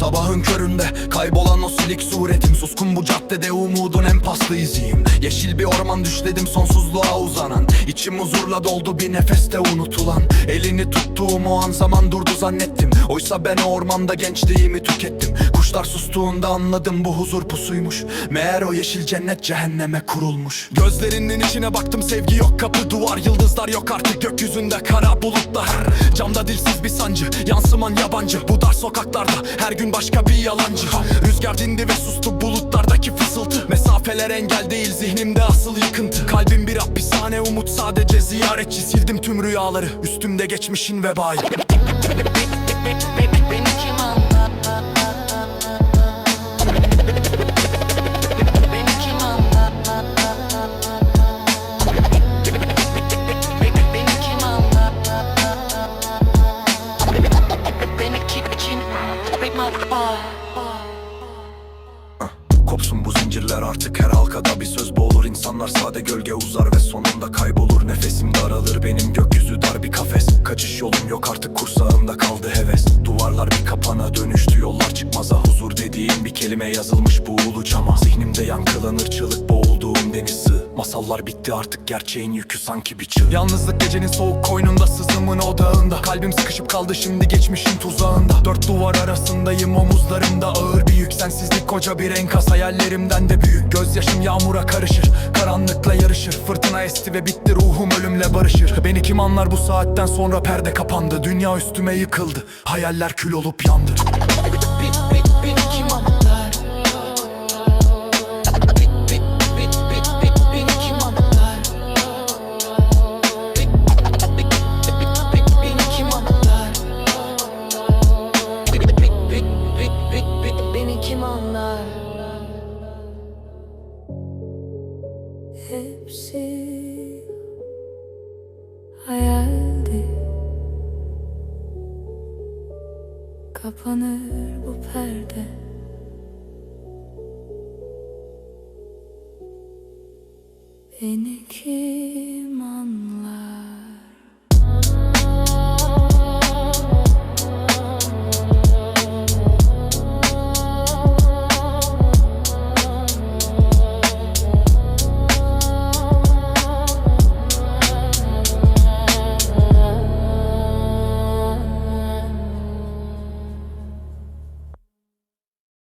Sabahın köründe kaybolan o silik suretim. Suskun bu caddede umudun en paslı iziyim. Yeşil bir orman düşledim sonsuzluğa uzanan. İçim huzurla doldu bir nefeste unutulan. Elini tuttuğum o an zaman durdu zannettim. Oysa ben o ormanda gençliğimi tükettim. Kuşlar sustuğunda anladım bu huzur pusuymuş. Meğer o yeşil cennet cehenneme kurulmuş. Gözlerinin içine baktım sevgi yok. Kapı duvar Yıldızlar yok artık. Gökyüzünde kara bulutlar. Camda dilsiz bir sancı yansıman yabancı. Bu dar sokaklarda her gün başka bir yalancı. Rüzgar dindi ve sustu bulutlardaki fısıltı. Mesafeler engel değil zihnimde asıl yıkıntı. Kalbim bir hapishane umut sadece ziyaretçi. Sildim tüm rüyaları üstümde geçmişin vebayı zincirler artık her halkada bir söz boğulur. İnsanlar sade gölge uzar ve sonunda kaybolur. Nefesim daralır benim gökyüzü dar bir kafes. Kaçış yolum yok artık kursağımda kaldı heves. Duvarlar bir kapana dönüştü yollar çıkmaza. Huzur dediğim bir kelime yazılmış bu ulu cama Zihnimde yankılanır çığlık boğulduğum deniz sığ. Masallar bitti artık gerçeğin yükü sanki bir çığ. Yalnızlık gecenin soğuk koynunda sızımın odağında. Kalbim sıkışıp kaldı şimdi geçmişin tuzağında. Dört duvar arasındayım omuzlarımda ağır bir yük Sensizlik koca bir enkaz. Hayallerimden de büyük. Gözyaşım yağmura karışır karanlıkla yarışır. Fırtına esti ve bitti ruhum ölümle barışır. Beni kim anlar bu saatten sonra perde kapandı. Dünya üstüme yıkıldı. Hayaller kül olup yandı Beni kim anlar? Hepsi hayaldi Kapanır bu perde Beni kim